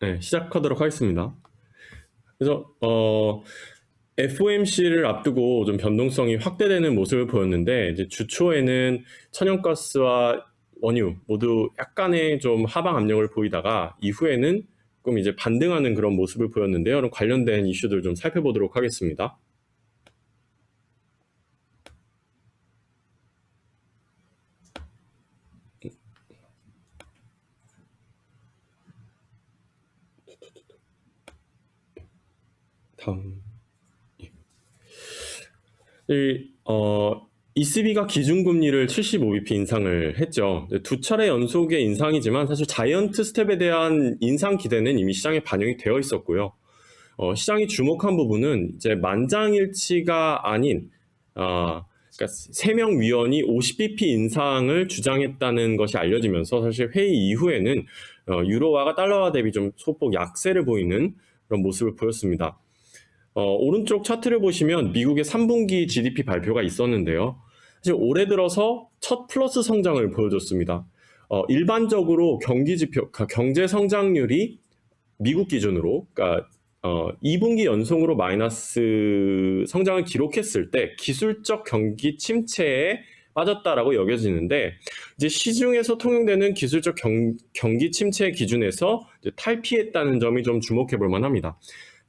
네, 시작하도록 하겠습니다. 그래서 어, FOMC를 앞두고 좀 변동성이 확대되는 모습을 보였는데 이제 주초에는 천연가스와 원유 모두 약간의 좀 하방 압력을 보이다가 이후에는 조금 이제 반등하는 그런 모습을 보였는데요. 그럼 관련된 이슈들 좀 살펴보도록 하겠습니다. 어, ECB가 기준금리를 75bp 인상을 했죠. 두 차례 연속의 인상이지만 사실 자이언트 스텝에 대한 인상 기대는 이미 시장에 반영이 되어 있었고요. 어, 시장이 주목한 부분은 이제 만장일치가 아닌 어, 그러니까 3명 위원이 50bp 인상을 주장했다는 것이 알려지면서 사실 회의 이후에는 어, 유로화가 달러화 대비 좀 소폭 약세를 보이는 그런 모습을 보였습니다. 어, 오른쪽 차트를 보시면 미국의 3분기 GDP 발표가 있었는데요. 사실 올해 들어서 첫 플러스 성장을 보여줬습니다. 어, 일반적으로 경기 지표, 그러니까 경제 성장률이 미국 기준으로, 그러니까 어, 2분기 연속으로 마이너스 성장을 기록했을 때 기술적 경기 침체에 빠졌다라고 여겨지는데 이제 시중에서 통용되는 기술적 경, 경기 침체 기준에서 탈피했다는 점이 좀 주목해 볼 만합니다.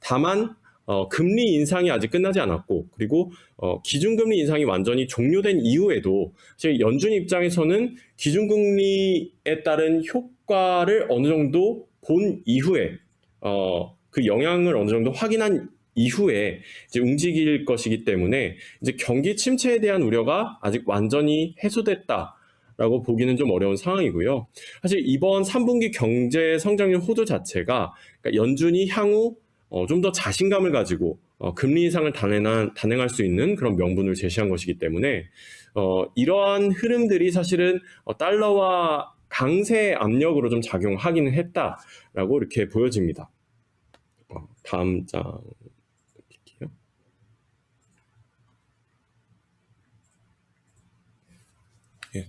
다만 어, 금리 인상이 아직 끝나지 않았고 그리고 어, 기준금리 인상이 완전히 종료된 이후에도 제 연준 입장에서는 기준금리에 따른 효과를 어느 정도 본 이후에 어, 그 영향을 어느 정도 확인한 이후에 이제 움직일 것이기 때문에 이제 경기 침체에 대한 우려가 아직 완전히 해소됐다. 라고 보기는 좀 어려운 상황이고요. 사실 이번 3분기 경제 성장률 호조 자체가 그러니까 연준이 향후 어, 좀 더 자신감을 가지고 어, 금리 인상을 단행한, 단행할 수 있는 그런 명분을 제시한 것이기 때문에 어, 이러한 흐름들이 사실은 어, 달러와 강세 압력으로 좀 작용하기는 했다라고 이렇게 보여집니다. 어, 다음 장. 예.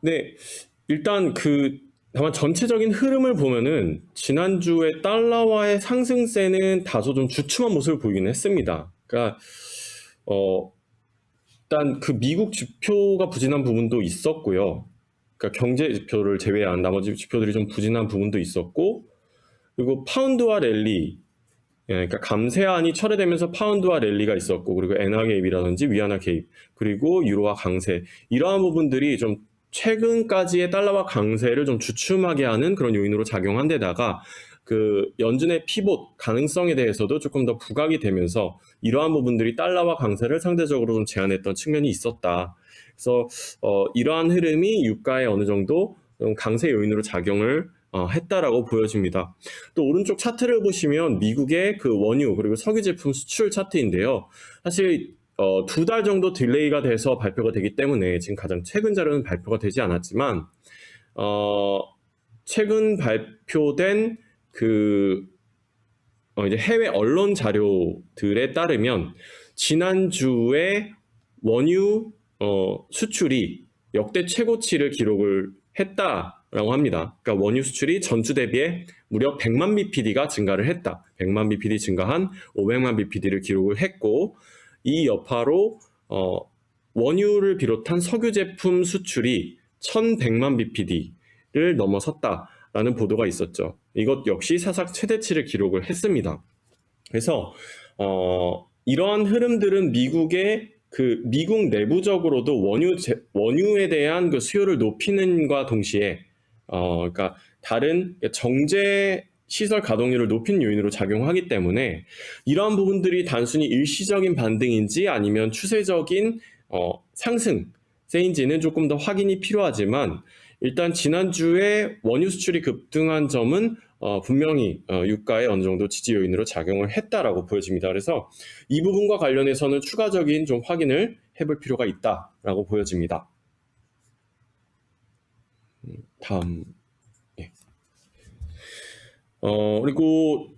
네, 일단 그 다만 전체적인 흐름을 보면은 지난주에 달러와의 상승세는 다소 좀 주춤한 모습을 보이긴 했습니다. 그러니까 어 일단 그 미국 지표가 부진한 부분도 있었고요. 그러니까 경제 지표를 제외한 나머지 지표들이 좀 부진한 부분도 있었고 그리고 파운드와 랠리 예, 그러니까 감세안이 철회되면서 파운드와 랠리가 있었고 그리고 엔화 개입이라든지 위안화 개입 그리고 유로화 강세 이러한 부분들이 좀 최근까지의 달러와 강세를 좀 주춤하게 하는 그런 요인으로 작용한 데다가 그 연준의 피봇 가능성에 대해서도 조금 더 부각이 되면서 이러한 부분들이 달러와 강세를 상대적으로 좀 제한했던 측면이 있었다. 그래서 어, 이러한 흐름이 유가에 어느 정도 강세 요인으로 작용을 어, 했다라고 보여집니다. 또 오른쪽 차트를 보시면 미국의 그 원유 그리고 석유 제품 수출 차트인데요. 사실 어, 두 달 정도 딜레이가 돼서 발표가 되기 때문에 지금 가장 최근 자료는 발표가 되지 않았지만 어, 최근 발표된 그 어, 이제 해외 언론 자료들에 따르면 지난주에 원유 어, 수출이 역대 최고치를 기록을 했다라고 합니다. 그러니까 원유 수출이 전주 대비해 무려 100만 bpd가 증가를 했다. 100만 bpd 증가한 500만 bpd를 기록을 했고 이 여파로 어, 원유를 비롯한 석유 제품 수출이 1100만 bpd를 넘어섰다라는 보도가 있었죠. 이것 역시 사상 최대치를 기록을 했습니다. 그래서 어, 이러한 흐름들은 미국의 그 미국 내부적으로도 원유 제, 원유에 대한 그 수요를 높이는과 동시에 어 그러니까 다른 정제 시설 가동률을 높인 요인으로 작용하기 때문에 이러한 부분들이 단순히 일시적인 반등인지 아니면 추세적인 어, 상승세인지는 조금 더 확인이 필요하지만 일단 지난주에 원유 수출이 급등한 점은 어, 분명히 어, 유가에 어느 정도 지지 요인으로 작용을 했다라고 보여집니다. 그래서 이 부분과 관련해서는 추가적인 좀 확인을 해볼 필요가 있다라고 보여집니다. 음, 다음 어, 그리고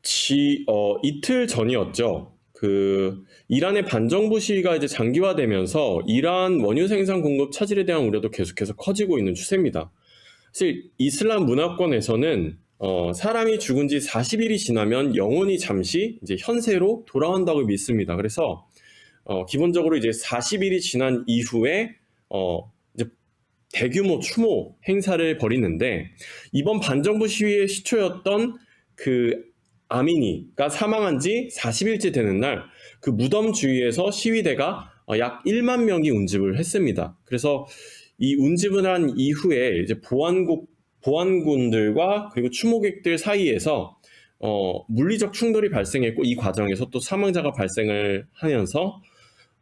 지, 어, 이틀 전이었죠. 그 이란의 반정부 시위가 이제 장기화되면서 이란 원유 생산 공급 차질에 대한 우려도 계속해서 커지고 있는 추세입니다. 사실 이슬람 문화권에서는 어, 사람이 죽은 지 40일이 지나면 영혼이 잠시 이제 현세로 돌아온다고 믿습니다. 그래서 어, 기본적으로 이제 40일이 지난 이후에 어, 대규모 추모 행사를 벌이는데 이번 반정부 시위의 시초였던 그 아미니가 사망한 지 40일째 되는 날 그 무덤 주위에서 시위대가 어, 약 1만 명이 운집을 했습니다. 그래서 이 운집을 한 이후에 이제 보안국 보안군들과 그리고 추모객들 사이에서 어, 물리적 충돌이 발생했고 이 과정에서 또 사망자가 발생을 하면서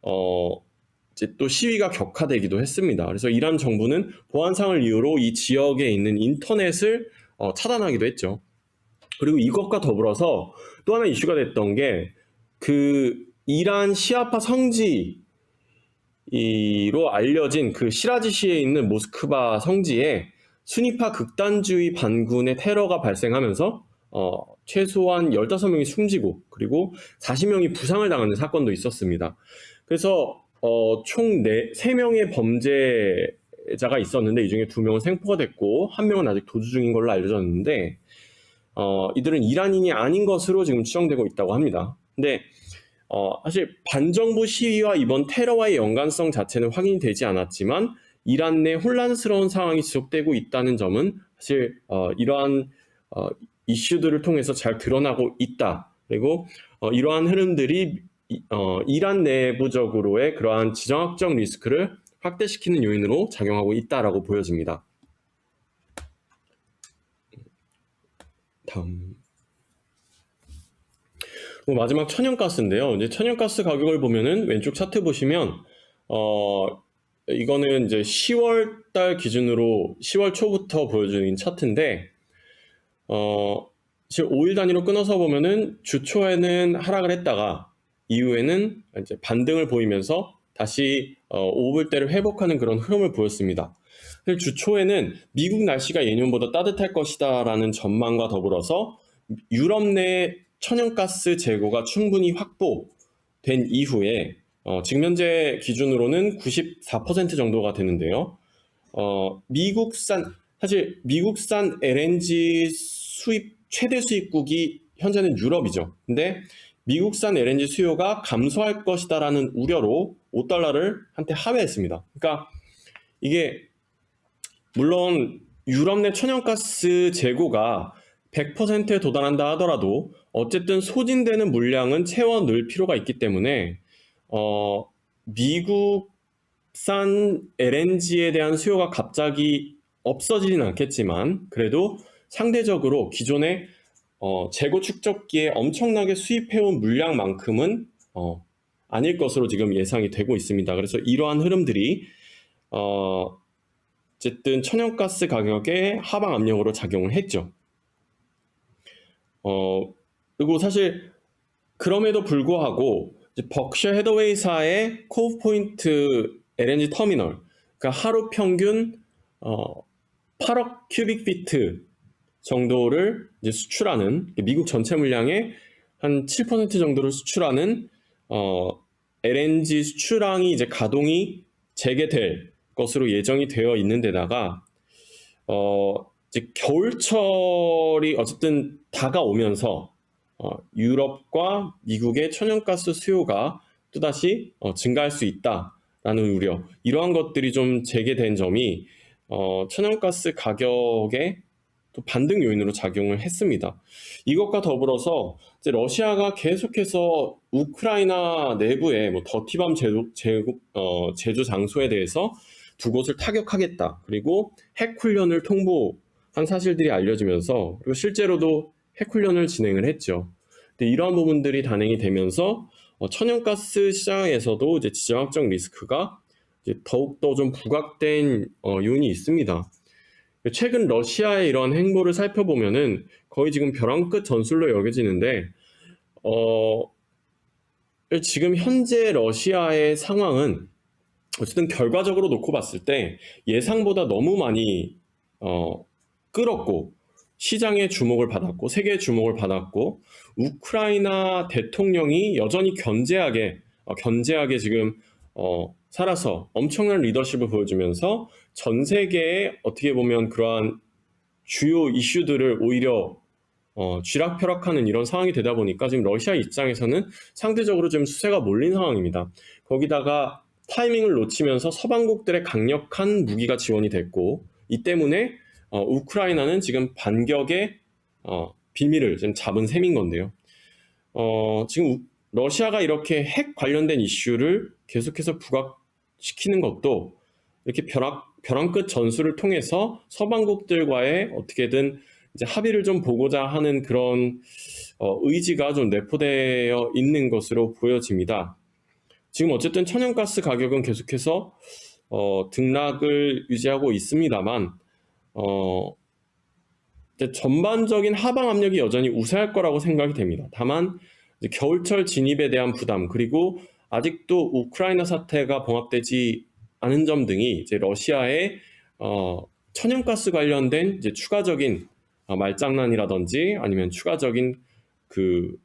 어, 또 시위가 격화되기도 했습니다. 그래서 이란 정부는 보안상을 이유로 이 지역에 있는 인터넷을 어, 차단하기도 했죠. 그리고 이것과 더불어서 또 하나 이슈가 됐던 게 그 이란 시아파 성지로 알려진 그 시라지시에 있는 모스크바 성지에 순위파 극단주의 반군의 테러가 발생하면서 어, 최소한 15명이 숨지고 그리고 40명이 부상을 당하는 사건도 있었습니다. 그래서 어, 총 4, 명의 범죄자가 있었는데 이 중에 2명은 생포가 됐고 1명은 아직 도주 중인 걸로 알려졌는데 어, 이들은 이란인이 아닌 것으로 지금 추정되고 있다고 합니다. 근데 어, 사실 반정부 시위와 이번 테러와의 연관성 자체는 확인이 되지 않았지만 이란 내 혼란스러운 상황이 지속되고 있다는 점은 사실 어, 이러한 어, 이슈들을 통해서 잘 드러나고 있다. 그리고 어, 이러한 흐름들이 이, 어, 이란 내부적으로의 그러한 지정학적 리스크를 확대시키는 요인으로 작용하고 있다라고 보여집니다. 다음. 뭐 마지막 천연가스인데요. 이제 천연가스 가격을 보면은 왼쪽 차트 보시면 어 이거는 이제 10월 달 기준으로 10월 초부터 보여주는 차트인데 어 지금 5일 단위로 끊어서 보면은 주 초에는 하락을 했다가 이후에는 이제 반등을 보이면서 다시 어, 5불대를 회복하는 그런 흐름을 보였습니다. 주 초에는 미국 날씨가 예년보다 따뜻할 것이다 라는 전망과 더불어서 유럽 내 천연가스 재고가 충분히 확보된 이후에 어, 지금 현재 기준으로는 94% 정도가 되는데요. 어, 미국산 사실 미국산 LNG 수입 최대 수입국이 현재는 유럽이죠. 근데 미국산 LNG 수요가 감소할 것이다라는 우려로 5달러를 한때 하회했습니다. 그러니까 이게 물론 유럽 내 천연가스 재고가 100%에 도달한다 하더라도 어쨌든 소진되는 물량은 채워 넣을 필요가 있기 때문에 어, 미국산 LNG에 대한 수요가 갑자기 없어지진 않겠지만 그래도 상대적으로 기존의 어, 재고 축적기에 엄청나게 수입해온 물량만큼은 어, 아닐 것으로 지금 예상이 되고 있습니다. 그래서 이러한 흐름들이 어, 어쨌든 천연가스 가격에 하방 압력으로 작용을 했죠. 어, 그리고 사실 그럼에도 불구하고 벅셔 헤더웨이사의 코브 포인트 LNG 터미널, 그러니까 하루 평균 어, 8억 큐빅 피트 정도를 수출하는 미국 전체 물량의 한 7% 정도를 수출하는 어, LNG 수출항이 이제 가동이 재개될 것으로 예정이 되어 있는 데다가 어, 이제 겨울철이 어쨌든 다가오면서 어, 유럽과 미국의 천연가스 수요가 또다시 어, 증가할 수 있다라는 우려 이러한 것들이 좀 재개된 점이 어, 천연가스 가격에 또 반등 요인으로 작용을 했습니다. 이것과 더불어서 이제 러시아가 계속해서 우크라이나 내부의 뭐 더티밤 제조, 제조, 어, 제조 장소에 대해서 두 곳을 타격하겠다. 그리고 핵 훈련을 통보한 사실들이 알려지면서 그리고 실제로도 핵 훈련을 진행을 했죠. 근데 이러한 부분들이 단행이 되면서 어, 천연가스 시장에서도 이제 지정학적 리스크가 이제 더욱더 좀 부각된 어, 요인이 있습니다. 최근 러시아의 이런 행보를 살펴보면은 거의 지금 벼랑 끝 전술로 여겨지는데, 어, 지금 현재 러시아의 상황은 어쨌든 결과적으로 놓고 봤을 때 예상보다 너무 많이 어, 끌었고 시장의 주목을 받았고 세계의 주목을 받았고 우크라이나 대통령이 여전히 견제하게 어, 견제하게 지금 어, 살아서 엄청난 리더십을 보여주면서 전 세계에 어떻게 보면 그러한 주요 이슈들을 오히려 어, 쥐락펴락하는 이런 상황이 되다 보니까 지금 러시아 입장에서는 상대적으로 좀 수세가 몰린 상황입니다. 거기다가 타이밍을 놓치면서 서방국들의 강력한 무기가 지원이 됐고 이 때문에 어, 우크라이나는 지금 반격의 어, 빌미를 지금 잡은 셈인 건데요. 어, 지금 우- 러시아가 이렇게 핵 관련된 이슈를 계속해서 부각 시키는 것도 이렇게 벼락, 벼랑 끝 전술을 통해서 서방국들과의 어떻게든 이제 합의를 좀 보고자 하는 그런 어, 의지가 좀 내포되어 있는 것으로 보여집니다. 지금 어쨌든 천연가스 가격은 계속해서 어, 등락을 유지하고 있습니다만 어, 전반적인 하방 압력이 여전히 우세할 거라고 생각이 됩니다. 다만 겨울철 진입에 대한 부담 그리고 아직도 우크라이나 사태가 봉합되지 않은 점 등이 이제 러시아의 어, 천연가스 관련된 이제 추가적인 어, 말장난이라든지 아니면 추가적인 그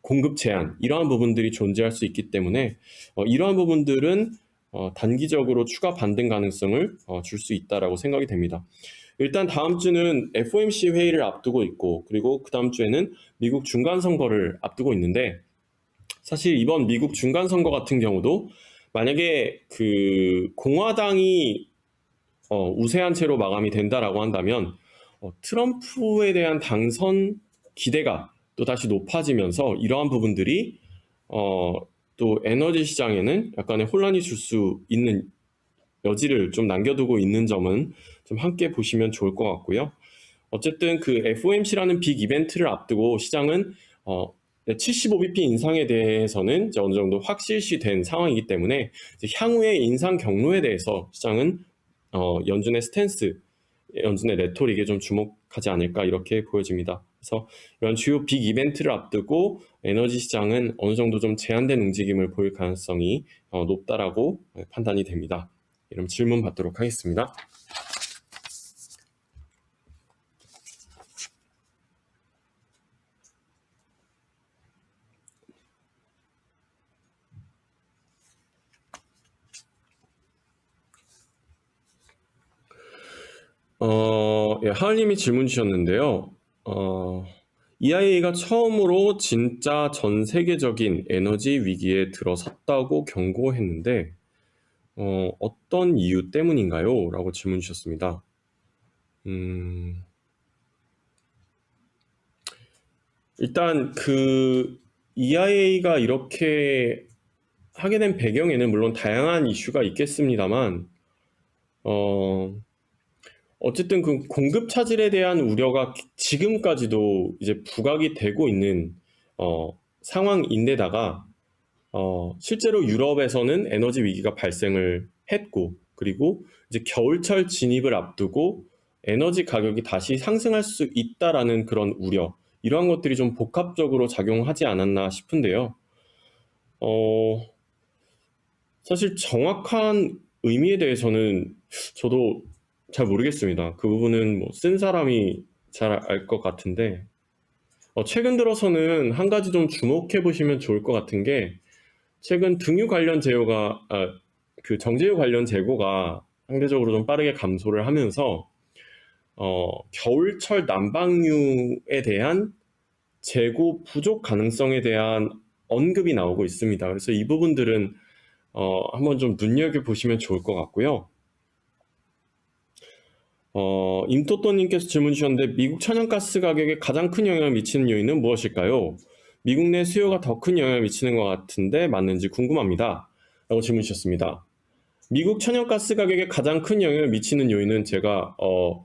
공급 제한 이러한 부분들이 존재할 수 있기 때문에 어, 이러한 부분들은 어, 단기적으로 추가 반등 가능성을 어, 줄 수 있다라고 생각이 됩니다. 일단 다음 주는 FOMC 회의를 앞두고 있고 그리고 그 다음 주에는 미국 중간 선거를 앞두고 있는데 사실 이번 미국 중간 선거 같은 경우도 만약에 그 공화당이 어, 우세한 채로 마감이 된다라고 한다면 어, 트럼프에 대한 당선 기대가 또 다시 높아지면서 이러한 부분들이 어, 또 에너지 시장에는 약간의 혼란이 줄 수 있는 여지를 좀 남겨두고 있는 점은 좀 함께 보시면 좋을 것 같고요. 어쨌든 그 FOMC라는 빅 이벤트를 앞두고 시장은 어, 75bp 인상에 대해서는 이제 어느 정도 확실시된 상황이기 때문에 이제 향후의 인상 경로에 대해서 시장은 어, 연준의 스탠스, 연준의 레토릭에 좀 주목하지 않을까 이렇게 보여집니다. 그래서 이런 주요 빅 이벤트를 앞두고 에너지 시장은 어느 정도 좀 제한된 움직임을 보일 가능성이 어, 높다라고 판단이 됩니다. 그럼 질문 받도록 하겠습니다. 어, 예, 하을님이 질문 주셨는데요. 어, EIA가 처음으로 진짜 전 세계적인 에너지 위기에 들어섰다고 경고했는데, 어, 어떤 이유 때문인가요? 라고 질문 주셨습니다. 음, 일단 그 EIA가 이렇게 하게 된 배경에는 물론 다양한 이슈가 있겠습니다만, 어, 어쨌든 그 공급 차질에 대한 우려가 지금까지도 이제 부각이 되고 있는 어, 상황인데다가 어, 실제로 유럽에서는 에너지 위기가 발생을 했고 그리고 이제 겨울철 진입을 앞두고 에너지 가격이 다시 상승할 수 있다라는 그런 우려 이러한 것들이 좀 복합적으로 작용하지 않았나 싶은데요. 어, 사실 정확한 의미에 대해서는 저도 잘 모르겠습니다. 그 부분은 뭐 쓴 사람이 잘 알 것 같은데 어, 최근 들어서는 한 가지 좀 주목해 보시면 좋을 것 같은 게 최근 등유 관련 재고가 아, 그 정제유 관련 재고가 상대적으로 좀 빠르게 감소를 하면서 어, 겨울철 난방유에 대한 재고 부족 가능성에 대한 언급이 나오고 있습니다. 그래서 이 부분들은 어, 한번 좀 눈여겨 보시면 좋을 것 같고요. 어, 임토또님께서 질문 주셨는데 미국 천연가스 가격에 가장 큰 영향을 미치는 요인은 무엇일까요? 미국 내 수요가 더 큰 영향을 미치는 것 같은데 맞는지 궁금합니다. 라고 질문 주셨습니다. 미국 천연가스 가격에 가장 큰 영향을 미치는 요인은 제가 어,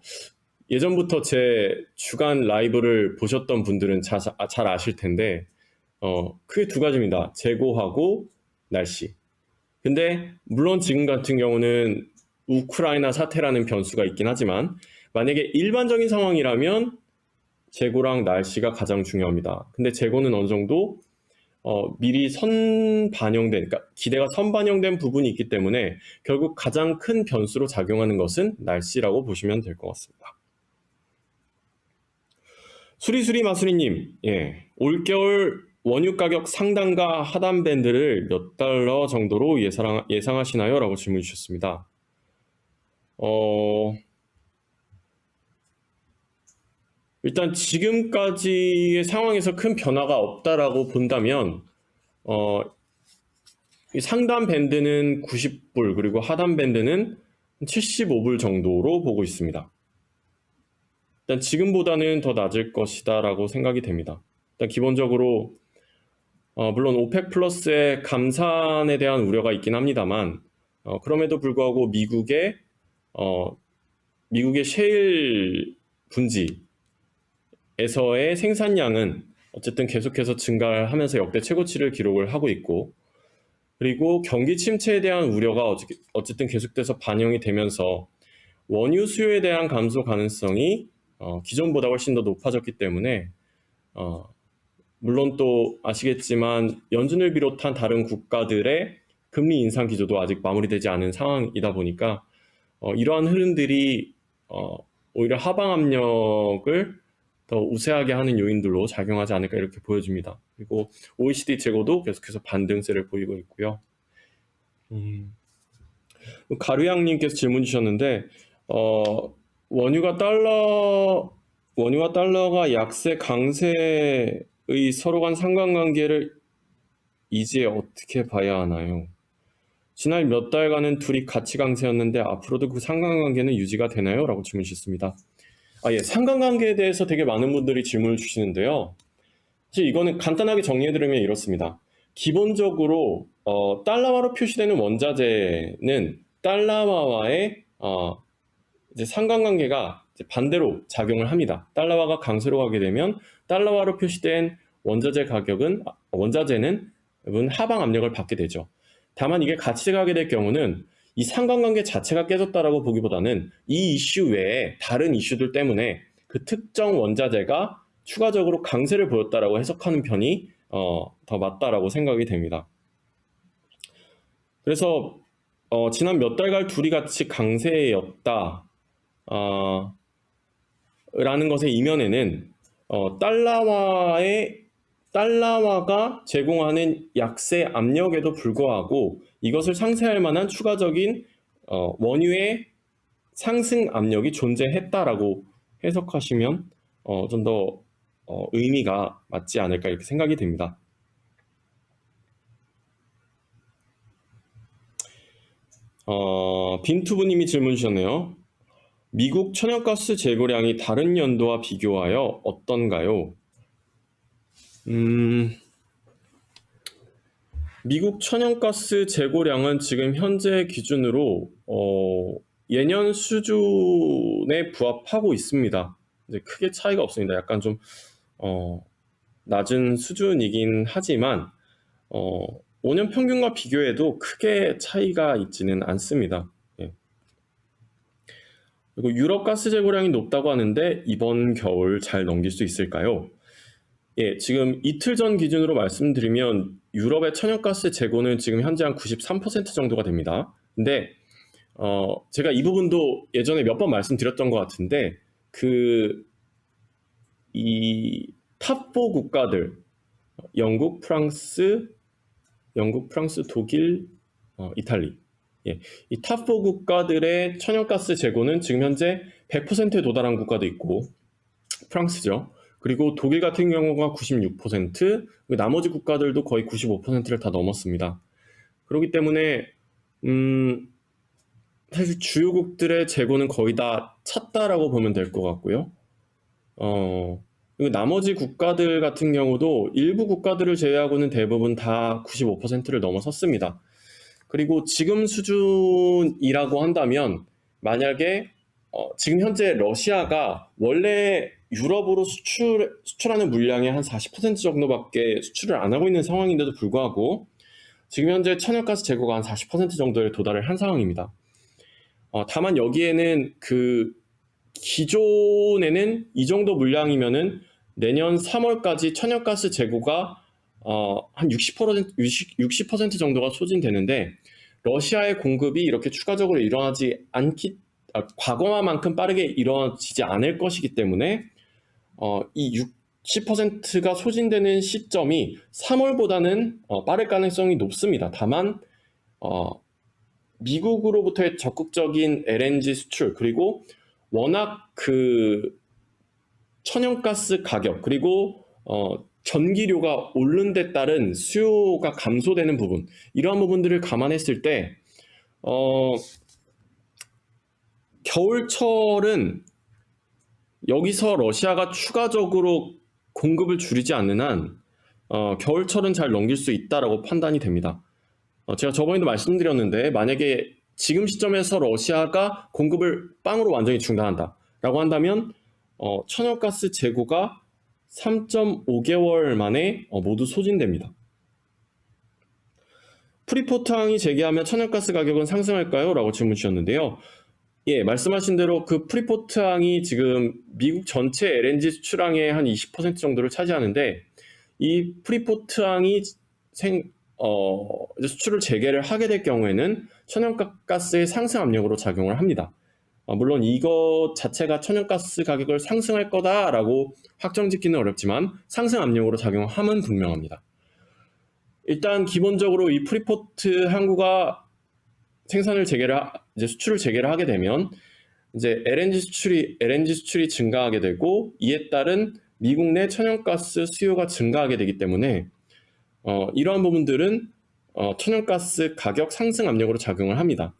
예전부터 제 주간 라이브를 보셨던 분들은 자, 아, 잘 아실 텐데 어, 크게 두 가지입니다. 재고하고 날씨. 근데 물론 지금 같은 경우는 우크라이나 사태라는 변수가 있긴 하지만 만약에 일반적인 상황이라면 재고랑 날씨가 가장 중요합니다. 근데 재고는 어느 정도 어, 미리 선 반영된, 그러니까 기대가 선 반영된 부분이 있기 때문에 결국 가장 큰 변수로 작용하는 것은 날씨라고 보시면 될 것 같습니다. 수리수리 마수리님, 예, 올겨울 원유 가격 상단과 하단 밴드를 몇 달러 정도로 예상, 예상하시나요? 라고 질문 주셨습니다. 어, 일단 지금까지의 상황에서 큰 변화가 없다라고 본다면 어, 이 상단 밴드는 90불 그리고 하단 밴드는 75불 정도로 보고 있습니다. 일단 지금보다는 더 낮을 것이다라고 생각이 됩니다. 일단 기본적으로 어, 물론 오펙 플러스의 감산에 대한 우려가 있긴 합니다만 어, 그럼에도 불구하고 미국의 어, 미국의 셰일 분지에서의 생산량은 어쨌든 계속해서 증가하면서 역대 최고치를 기록을 하고 있고 그리고 경기 침체에 대한 우려가 어쨌든 계속돼서 반영이 되면서 원유 수요에 대한 감소 가능성이 어, 기존보다 훨씬 더 높아졌기 때문에 어, 물론 또 아시겠지만 연준을 비롯한 다른 국가들의 금리 인상 기조도 아직 마무리되지 않은 상황이다 보니까 어, 이러한 흐름들이 어, 오히려 하방 압력을 더 우세하게 하는 요인들로 작용하지 않을까 이렇게 보여집니다. 그리고 OECD 재고도 계속해서 반등세를 보이고 있고요. 음, 가루양님께서 질문 주셨는데 어, 원유가 달러 원유와 달러가 약세 강세의 서로 간 상관관계를 이제 어떻게 봐야 하나요? 지난 몇 달간은 둘이 같이 강세였는데 앞으로도 그 상관관계는 유지가 되나요? 라고 질문 주셨습니다. 아, 예, 상관관계에 대해서 되게 많은 분들이 질문을 주시는데요. 사실 이거는 간단하게 정리해드리면 이렇습니다. 기본적으로 어, 달러화로 표시되는 원자재는 달러화와의 어, 이제 상관관계가 이제 반대로 작용을 합니다. 달러화가 강세로 가게 되면 달러화로 표시된 원자재 가격은 아, 원자재는 하방 압력을 받게 되죠. 다만 이게 같이 가게 될 경우는 이 상관관계 자체가 깨졌다라고 보기보다는 이 이슈 외에 다른 이슈들 때문에 그 특정 원자재가 추가적으로 강세를 보였다라고 해석하는 편이 어, 더 맞다라고 생각이 됩니다. 그래서 어, 지난 몇 달간 둘이 같이 강세였다. 어, 라는 것의 이면에는 어, 달러화의 달러화가 제공하는 약세 압력에도 불구하고 이것을 상쇄할 만한 추가적인 어, 원유의 상승 압력이 존재했다라고 해석하시면 어, 좀더 어, 의미가 맞지 않을까 이렇게 생각이 됩니다. 어, 빈투부님이 질문 주셨네요. 미국 천연가스 재고량이 다른 연도와 비교하여 어떤가요? 음, 미국 천연가스 재고량은 지금 현재 기준으로 어, 예년 수준에 부합하고 있습니다. 이제 크게 차이가 없습니다. 약간 좀 어, 낮은 수준이긴 하지만 어, 5년 평균과 비교해도 크게 차이가 있지는 않습니다. 예. 그리고 유럽 가스 재고량이 높다고 하는데 이번 겨울 잘 넘길 수 있을까요? 예, 지금 이틀 전 기준으로 말씀드리면 유럽의 천연가스 재고는 지금 현재 한 93% 정도가 됩니다. 근데 어, 제가 이 부분도 예전에 몇 번 말씀드렸던 것 같은데 그 이 탑4 국가들 영국, 프랑스, 영국, 프랑스, 독일, 어, 이탈리 예, 이 탑4 국가들의 천연가스 재고는 지금 현재 100%에 도달한 국가도 있고 프랑스죠. 그리고 독일 같은 경우가 96%, 나머지 국가들도 거의 95%를 다 넘었습니다. 그렇기 때문에 음, 사실 주요국들의 재고는 거의 다 찼다라고 보면 될 것 같고요. 어, 그리고 나머지 국가들 같은 경우도 일부 국가들을 제외하고는 대부분 다 95%를 넘어섰습니다. 그리고 지금 수준이라고 한다면 만약에 어, 지금 현재 러시아가 원래 유럽으로 수출, 수출하는 물량의 한 40% 정도밖에 수출을 안 하고 있는 상황인데도 불구하고 지금 현재 천연가스 재고가 한 40% 정도에 도달을 한 상황입니다. 어, 다만 여기에는 그 기존에는 이 정도 물량이면은 내년 3월까지 천연가스 재고가 어, 한 60%, 60% 정도가 소진되는데 러시아의 공급이 이렇게 추가적으로 일어나지 않기 아, 과거만큼 빠르게 일어나지 않을 것이기 때문에 어, 이 60%가 소진되는 시점이 3월보다는 어, 빠를 가능성이 높습니다. 다만 어, 미국으로부터의 적극적인 LNG 수출 그리고 워낙 그 천연가스 가격 그리고 어, 전기료가 오른 데 따른 수요가 감소되는 부분 이러한 부분들을 감안했을 때 어, 겨울철은 여기서 러시아가 추가적으로 공급을 줄이지 않는 한 어, 겨울철은 잘 넘길 수 있다라고 판단이 됩니다. 어, 제가 저번에도 말씀드렸는데 만약에 지금 시점에서 러시아가 공급을 빵으로 완전히 중단한다라고 한다면 어, 천연가스 재고가 3.5개월 만에 어, 모두 소진됩니다. 프리포트항이 재개하면 천연가스 가격은 상승할까요? 라고 질문 주셨는데요. 예, 말씀하신 대로 그 프리포트항이 지금 미국 전체 LNG 수출항의 한 20% 정도를 차지하는데 이 프리포트항이 생, 어, 수출을 재개를 하게 될 경우에는 천연가스의 상승 압력으로 작용을 합니다. 어, 물론 이것 자체가 천연가스 가격을 상승할 거다라고 확정 짓기는 어렵지만 상승 압력으로 작용함은 분명합니다. 일단 기본적으로 이 프리포트 항구가 생산을 재개를 하- 이제 수출을 재개를 하게 되면 이제 LNG 수출이 LNG 수출이 증가하게 되고 이에 따른 미국 내 천연가스 수요가 증가하게 되기 때문에 어, 이러한 부분들은 어, 천연가스 가격 상승 압력으로 작용을 합니다.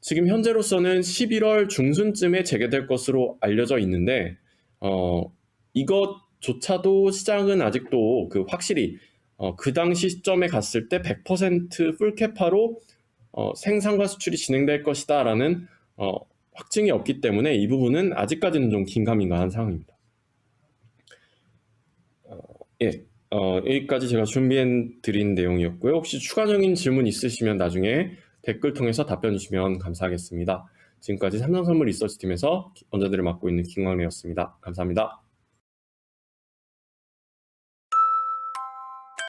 지금 현재로서는 11월 중순쯤에 재개될 것으로 알려져 있는데 어, 이것조차도 시장은 아직도 그 확실히 어, 그 당시 시점에 갔을 때 100% 풀캐파로 어, 생산과 수출이 진행될 것이다라는 어, 확증이 없기 때문에 이 부분은 아직까지는 좀 긴가민가한 상황입니다. 어, 예, 어, 여기까지 제가 준비해 드린 내용이었고요. 혹시 추가적인 질문 있으시면 나중에 댓글 통해서 답변 주시면 감사하겠습니다. 지금까지 삼성선물 리서치팀에서 원자들을 맡고 있는 김광래였습니다. 감사합니다.